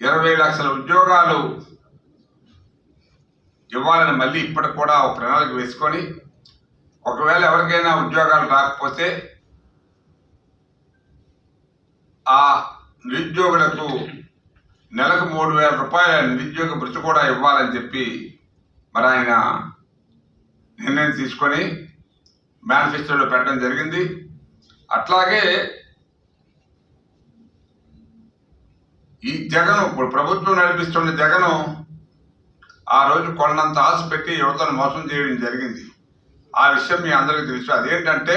ఇరవై లక్షల ఉద్యోగాలు ఇవ్వాలని మళ్ళీ ఇప్పటికి కూడా ఒక ప్రణాళిక వేసుకొని ఒకవేళ ఎవరికైనా ఉద్యోగాలు రాకపోతే ఆ నిరుద్యోగులకు నెలకు మూడు వేల రూపాయల నిరుద్యోగ భృతి కూడా ఇవ్వాలని చెప్పి మరి ఆయన నిర్ణయం తీసుకొని మేనిఫెస్టోలో పెట్టడం జరిగింది. అట్లాగే ఈ జగన్ ఇప్పుడు ప్రభుత్వం నడిపిస్తున్న జగను ఆ రోజు కొన్నంత ఆశ పెట్టి యువతను మోసం చేయడం జరిగింది. ఆ విషయం మీ అందరికీ తెలుసు. అదేంటంటే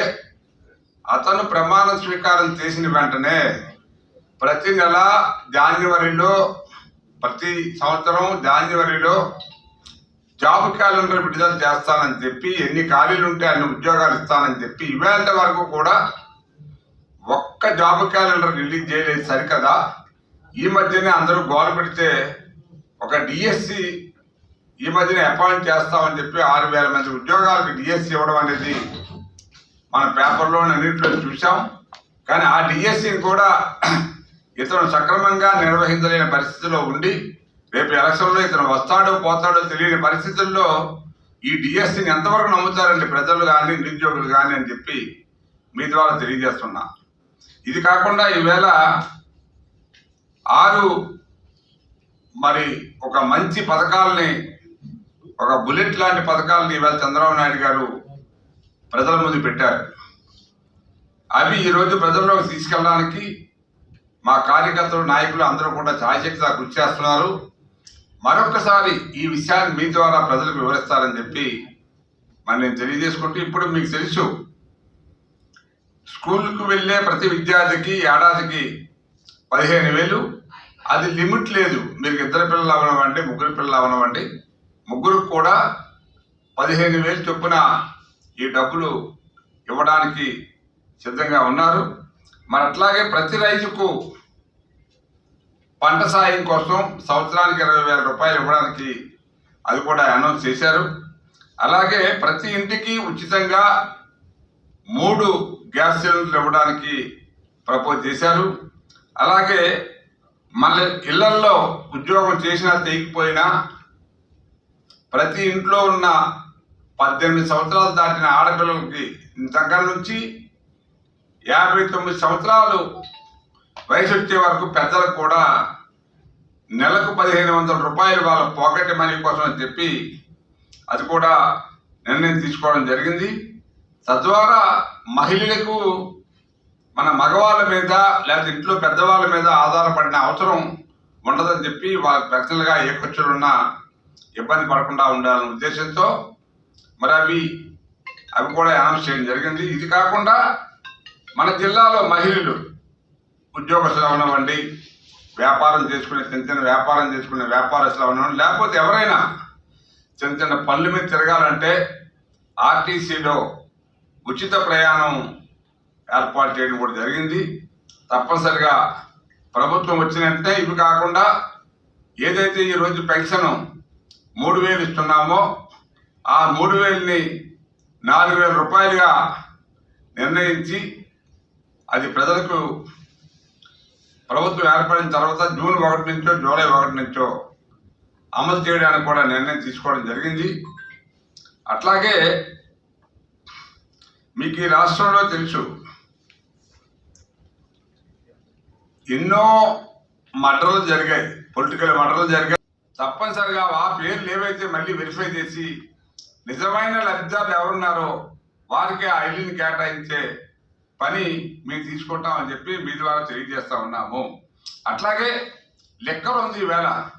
అతను ప్రమాణ స్వీకారం చేసిన వెంటనే ప్రతి నెల జాన్యువరిలో ప్రతి సంవత్సరం జాన్యువరిలో జాబ్ క్యాలెండర్ విడుదల చేస్తానని చెప్పి ఎన్ని ఖాళీలు ఉంటే అన్ని ఉద్యోగాలు ఇస్తానని చెప్పి ఇవాళ వరకు కూడా ఒక్క జాబ్ క్యాలెండర్ రిలీజ్ చేయలేదు సరికదా? ఈ మధ్యనే అందరూ గోలు పెడితే ఒక డిఎస్సి ఈ మధ్యన అపాయింట్ చేస్తామని చెప్పి ఆరు వేల మంది ఉద్యోగాలకు డిఎస్సి ఇవ్వడం అనేది మన పేపర్లో అన్నింటిలో చూసాం కానీ ఆ డిఎస్సిని కూడా ఇతను సక్రమంగా నిర్వహించలేని పరిస్థితిలో ఉండి రేపు ఎలక్షన్లో ఇతను వస్తాడో పోతాడో తెలియని పరిస్థితుల్లో ఈ డిఎస్సిని ఎంతవరకు నమ్ముతారండి ప్రజలు కానీ నిరుద్యోగులు కానీ అని చెప్పి మీ ద్వారా తెలియజేస్తున్నా. ఇది కాకుండా ఈవేళ ఆరు మరి ఒక మంచి పథకాలని ఒక బుల్లెట్ లాంటి పథకాలని ఇవాళ చంద్రబాబు నాయుడు గారు ప్రజల ముందు పెట్టారు. అవి ఈరోజు ప్రజల్లోకి తీసుకెళ్ళడానికి మా కార్యకర్తలు నాయకులు అందరూ కూడా ఛాయశక్తిగా కృషి చేస్తున్నారు. మరొకసారి ఈ విషయాన్ని మీ ద్వారా ప్రజలకు వివరిస్తారని చెప్పి మరి నేను తెలియజేసుకుంటూ ఇప్పుడు మీకు తెలుసు స్కూల్కు వెళ్ళే ప్రతి విద్యార్థికి ఏడాదికి పదిహేను వేలు అది లిమిట్ లేదు. మీరు ఇద్దరు పిల్లలు అవనవ్వండి ముగ్గురు పిల్లలు అవనవ్వండి. ముగ్గురు కూడా పదిహేను వేలు చొప్పున ఈ డబ్బులు ఇవ్వడానికి సిద్ధంగా ఉన్నారు. మరి అట్లాగే ప్రతి రైతుకు పంట సాయం కోసం సంవత్సరానికి ఇరవై వేల రూపాయలు ఇవ్వడానికి అది కూడా అనౌన్స్ చేశారు. అలాగే ప్రతి ఇంటికి ఉచితంగా మూడు గ్యాస్ సిలిండర్లు ఇవ్వడానికి ప్రపోజ్ చేశారు. అలాగే మళ్ళీ ఇళ్ళల్లో ఉద్యోగం చేసినా తెగిపోయినా ప్రతి ఇంట్లో ఉన్న పద్దెనిమిది సంవత్సరాలు దాటిన ఆడపిల్లలకి దగ్గర నుంచి యాభై తొమ్మిది సంవత్సరాలు వయసు వచ్చే వరకు పెద్దలకు కూడా నెలకు పదిహేను వందల రూపాయలు వాళ్ళ పాకెట్ మనీ కోసం అని చెప్పి అది కూడా నిర్ణయం తీసుకోవడం జరిగింది. తద్వారా మహిళలకు మన మగవాళ్ళ మీద లేకపోతే ఇంట్లో పెద్దవాళ్ళ మీద ఆధారపడిన అవసరం ఉండదని చెప్పి వాళ్ళ పెద్దలుగా ఏ ఖర్చులున్నా ఇబ్బంది పడకుండా ఉండాలనే ఉద్దేశంతో మరి అవి అవి కూడా అనౌన్స్ చేయడం జరిగింది. ఇది కాకుండా మన జిల్లాలో మహిళలు ఉద్యోగస్తులు అవనివ్వండి వ్యాపారం చేసుకునే చిన్న చిన్న వ్యాపారం చేసుకునే వ్యాపారస్తులు అవనివ్వండి లేకపోతే ఎవరైనా చిన్న చిన్న పనుల మీద తిరగాలంటే ఆర్టీసీలో ఉచిత ప్రయాణం ఏర్పాటు చేయడం కూడా జరిగింది. తప్పనిసరిగా ప్రభుత్వం వచ్చినంటే ఇవి కాకుండా ఏదైతే ఈరోజు పెన్షన్ మూడు వేలు ఇస్తున్నామో ఆ మూడు వేలని నాలుగు వేల రూపాయలుగా నిర్ణయించి అది ప్రజలకు ప్రభుత్వం ఏర్పడిన తర్వాత జూన్ ఒకటి నుంచో జూలై ఒకటి నుంచో అమలు చేయడానికి కూడా నిర్ణయం తీసుకోవడం జరిగింది. అట్లాగే మీకు ఈ రాష్ట్రంలో తెలుసు ఎన్నో మటర్లు జరిగాయి. పొలిటికల్ మటర్లు జరిగాయి. తప్పనిసరిగా ఆ పేర్లు ఏవైతే మళ్ళీ వెరిఫై చేసి నిజమైన లబ్ధిదారులు ఎవరున్నారో వారికి ఆ ఇల్లుని కేటాయించే పని మేము తీసుకుంటామని చెప్పి మీ ద్వారా తెలియజేస్తా ఉన్నాము. అట్లాగే లెక్కలు ఉంది ఈవేళ.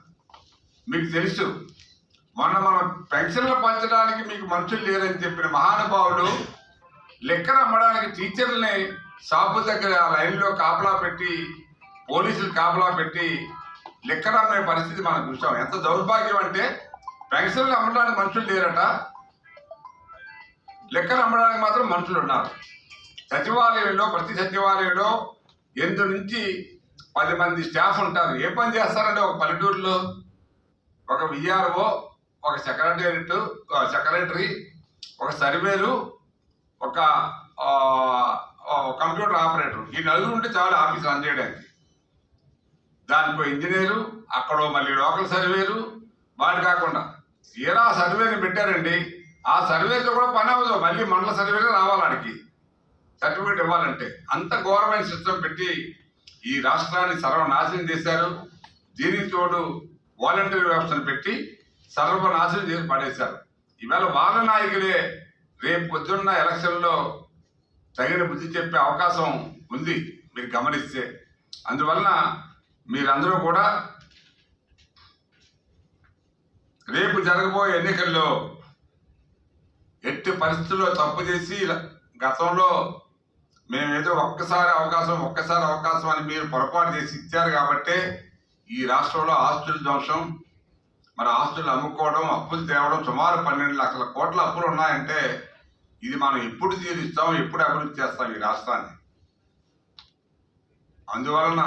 మీకు తెలుసు. మొన్న మనం పెన్షన్లు పంచడానికి మీకు మనుషులు లేరని చెప్పిన మహానుభావుడు లెక్కలు అమ్మడానికి టీచర్లని షాపు దగ్గర లైన్లో కాపలా పెట్టి పోలీసులు కాపలా పెట్టి లెక్కర్ పరిస్థితి మనం చూసాం. ఎంత దౌర్భాగ్యం అంటే పెన్షన్లు అమ్మడానికి మనుషులు లేరట. లెక్కలు అమ్మడానికి మాత్రం మనుషులు ఉన్నారు. సచివాలయంలో ప్రతి సచివాలయంలో ఎందు నుంచి పది మంది స్టాఫ్ ఉంటారు. ఏ పని చేస్తారంటే ఒక పల్లెటూరులో ఒక విఆర్ఓ ఒక సెక్రటేరియట్ సెక్రటరీ ఒక సర్వేలు ఒక కంప్యూటర్ ఆపరేటర్. ఈ నలుగురు ఉంటే చాలా ఆఫీస్ రన్ చేయడానికి దానికో ఇంజనీరు అక్కడో మళ్ళీ లోకల్ సర్వేరు వాడు కాకుండా. తీరా సర్వేని పెట్టారండి. ఆ సర్వేతో కూడా పని అవ్వదు. మళ్ళీ మండల సర్వేలో రావాలి ఆడికి. సర్టిఫికేట్ ఇవ్వాలంటే. అంత ఘోరమైన సిస్టమ్ పెట్టి ఈ రాష్ట్రాన్ని సర్వనాశనం చేశారు. దీనికి తోడు వాలంటీర్ వ్యవస్థను పెట్టి సర్వనాశనం చేసి పడేశారు. ఈవేళ వాళ్ళ నాయకులే రేపు పొద్దున్న ఎలక్షన్లో తగిన బుద్ధి చెప్పే అవకాశం ఉంది. మీరు గమనిస్తే. అందువలన మీరందరూ కూడా రేపు జరగబోయే ఎన్నికల్లో ఎట్టి పరిస్థితుల్లో తప్పు చేసి గతంలో మేమేదో ఒక్కసారి అవకాశం ఒక్కసారి అవకాశం అని మీరు పొరపాటు చేసి ఇచ్చారు కాబట్టే ఈ రాష్ట్రంలో ఆస్తుల ధ్వంసం మరి ఆస్తులు అమ్ముకోవడం అప్పులు తేవడం సుమారు పన్నెండు లక్షల కోట్ల అప్పులు ఉన్నాయంటే ఇది మనం ఎప్పుడు తీరుస్తాం ఎప్పుడు అభివృద్ధి చేస్తాం ఈ రాష్ట్రాన్ని. అందువలన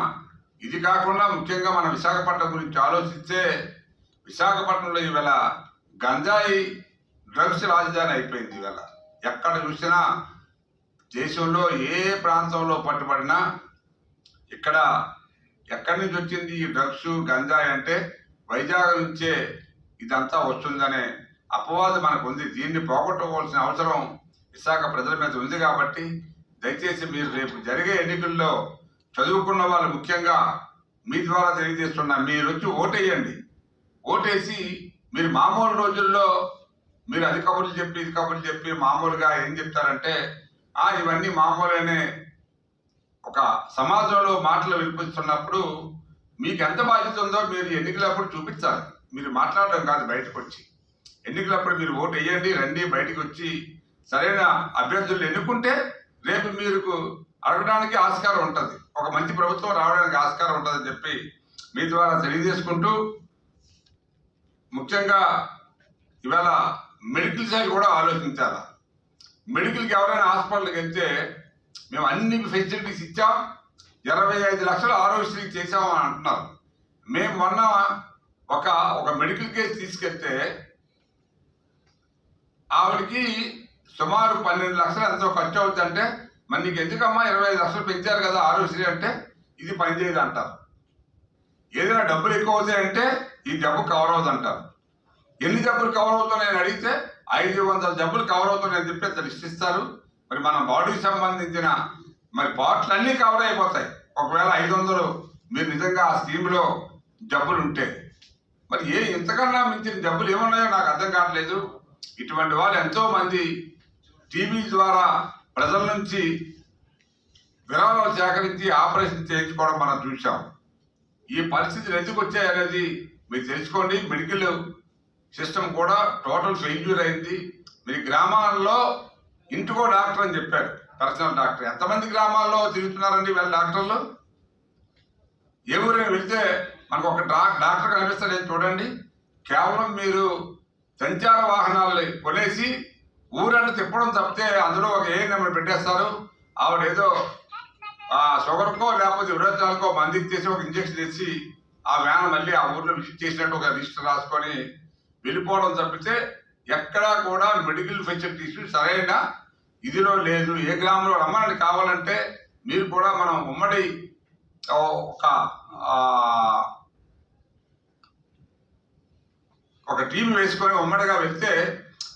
ఇది కాకుండా ముఖ్యంగా మన విశాఖపట్నం గురించి ఆలోచిస్తే విశాఖపట్నంలో ఈవేళ గంజాయి డ్రగ్స్ రాజధాని అయిపోయింది ఈవేళ ఎక్కడ చూసినా దేశంలో ఏ ప్రాంతంలో పట్టుబడినా ఇక్కడ ఎక్కడి నుంచి వచ్చింది ఈ డ్రగ్స్ గంజాయి అంటే వైజాగ్ నుంచే ఇదంతా వస్తుందనే అపవాదు మనకు ఉంది. దీన్ని పోగొట్టుకోవాల్సిన అవసరం విశాఖ ప్రజల మీద ఉంది కాబట్టి దయచేసి మీరు రేపు జరిగే ఎన్నికల్లో చదువుకున్న వాళ్ళు ముఖ్యంగా మీ ద్వారా తెలియజేస్తున్నా మీరు వచ్చి ఓటేయండి. ఓటేసి మీరు మామూలు రోజుల్లో మీరు అది కబుర్లు చెప్పి ఇది కబుర్లు చెప్పి మామూలుగా ఏం చెప్తారంటే ఆ ఇవన్నీ మామూలనే ఒక సమాజంలో మాటలు వినిపిస్తున్నప్పుడు మీకు ఎంత బాధ్యత ఉందో మీరు ఎన్నికలప్పుడు చూపించాలి. మీరు మాట్లాడడం కాదు బయటకు వచ్చి ఎన్నికలప్పుడు మీరు ఓటు వేయండి రండి బయటకు వచ్చి సరైన అభ్యర్థులు ఎన్నుకుంటే రేపు మీరు అడగడానికి ఆస్కారం ఉంటుంది. ఒక మంచి ప్రభుత్వం రావడానికి ఆస్కారం ఉంటుందని చెప్పి మీ ద్వారా తెలియజేసుకుంటూ ముఖ్యంగా ఇవాళ మెడికల్ సైడ్ కూడా ఆలోచించాలి? మెడికల్కి ఎవరైనా హాస్పిటల్కి వెళ్తే మేము అన్ని ఫెసిలిటీస్ ఇచ్చాం ఇరవై ఐదు లక్షలు ఆరోగ్యశ్రీ చేసామని అంటున్నారు. మేము మొన్న ఒక ఒక మెడికల్ కేసు తీసుకెళ్తే ఆవిడకి సుమారు పన్నెండు లక్షలు ఎంతో ఖర్చు అవుతుందంటే మరి నీకు ఎందుకమ్మా ఇరవై ఐదు లక్షలు పెంచారు కదా ఆరోగ్యశ్రీ అంటే ఇది పనిచేయదు అంటారు. ఏదైనా డబ్బులు ఎక్కువ అవుతాయంటే ఈ జబ్బు కవర్ అవుతుంది అంటారు. ఎన్ని జబ్బులు కవర్ అవుతున్నాయని అడిగితే ఐదు వందల జబ్బులు కవర్ అవుతున్నాయని చెప్పి అంత ఇస్తారు మరి మన బాడీకి సంబంధించిన మరి పార్ట్లు అన్నీ కవర్ అయిపోతాయి. ఒకవేళ ఐదు వందలు మీరు నిజంగా ఆ స్కీమ్లో జబ్బులు ఉంటే. మరి ఏ ఇంతకన్నా మించిన జబ్బులు ఏమున్నాయో నాకు అర్థం కావట్లేదు. ఇటువంటి వాళ్ళు ఎంతోమంది టీవీ ద్వారా ప్రజల నుంచి విరాళాలు సేకరించి ఆపరేషన్ చేయించుకోవడం మనం చూసాం ఈ పరిస్థితులు ఎందుకు వచ్చాయనేది మీరు తెలుసుకోండి. మెడికల్ సిస్టమ్ కూడా టోటల్ ఫెయిల్యూర్ అయింది. మీరు గ్రామాల్లో ఇంటికో డాక్టర్ అని చెప్పారు. Personal doctor. ఎంతమంది గ్రామాల్లో తిరుగుతున్నారండి వీళ్ళ డాక్టర్లు? ఏ ఊరైనా వెళ్తే మనకు ఒక డాక్టర్ కనిపిస్తాడు. చూడండి. కేవలం మీరు సంచార వాహనాలు కొనేసి ఊరನ್ನು తిప్పడం తప్పితే అందులో ఒక ఏ నెంబర్ పెట్టేస్తారు. ఆవిడ ఏదో షుగర్కో లేకపోతే విరోచనాలకో మంది ఇచ్చేసి ఒక ఇంజక్షన్ ఇచ్చి ఆ వ్యాన్ మళ్ళీ ఆ ఊర్లో విజిట్ చేసినట్టు ఒక లిస్ట్ రాసుకొని వెళ్ళిపోవడం తప్పితే ఎక్కడా కూడా మెడికల్ ఫెసిలిటీస్ సరైన ఇదిలో లేదు. ఏ గ్రామంలో రమ్మని కావాలంటే మీరు కూడా మనం ఉమ్మడి ఒక ఒక టీం వేసుకొని ఉమ్మడిగా వెళ్తే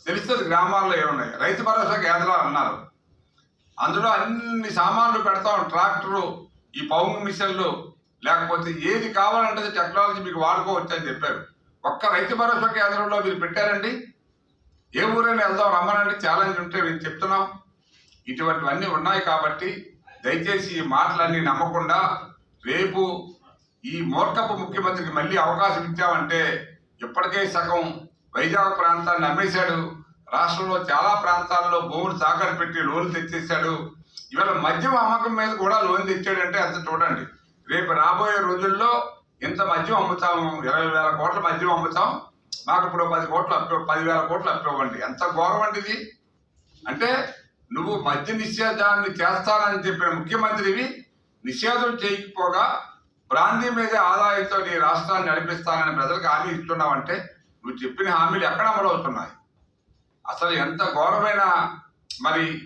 తెలుస్తుంది గ్రామాల్లో ఏమున్నాయి? రైతు భరోసా కేంద్రాలు అన్నారు. అందులో అన్ని సామాన్లు పెడతాం ట్రాక్టరు ఈ పౌంగ్ మిషన్లు లేకపోతే ఏది కావాలంటే టెక్నాలజీ మీకు వాడుకోవచ్చు అని చెప్పారు. ఒక్క రైతు భరోసా కేంద్రంలో మీరు పెట్టారండి? ఏ ఊరైనా వెళ్దాం రమ్మనండి ఛాలెంజ్ ఉంటే మేము చెప్తున్నాం. ఇటువంటివన్నీ ఉన్నాయి కాబట్టి దయచేసి ఈ మాటలన్నీ నమ్మకుండా రేపు ఈ మూర్ఖపు ముఖ్యమంత్రికి మళ్ళీ అవకాశం ఇచ్చామంటే ఇప్పటికే సగం వైజాగ్ ప్రాంతాన్ని అమ్మేశాడు రాష్ట్రంలో చాలా ప్రాంతాల్లో భూములు తాకట్టు పెట్టి లోన్లు తెచ్చేశాడు. ఇవాళ మద్యం అమ్మకం మీద కూడా లోన్ తెచ్చాడంటే అంత చూడండి. రేపు రాబోయే రోజుల్లో ఇంత మద్యం అమ్ముతాము. ఇరవై వేల కోట్ల మద్యం అమ్ముతాం. మాకు ఇప్పుడు పది కోట్లు అప్పు పదివేల కోట్లు అప్పివ్వండి. ఎంత ఘోరం అండి ఇది? అంటే నువ్వు మద్య నిషేధాన్ని చేస్తానని చెప్పిన ముఖ్యమంత్రివి నిషేధం చేయకపోగా బ్రాందీ మీద ఆదాయంతో నీ రాష్ట్రాన్ని నడిపిస్తానని ప్రజలకు హామీ ఇస్తున్నావంటే నువ్వు చెప్పిన హామీలు ఎక్కడ అమలవుతున్నాయి? అసలు ఎంత ఘోరమైన మరి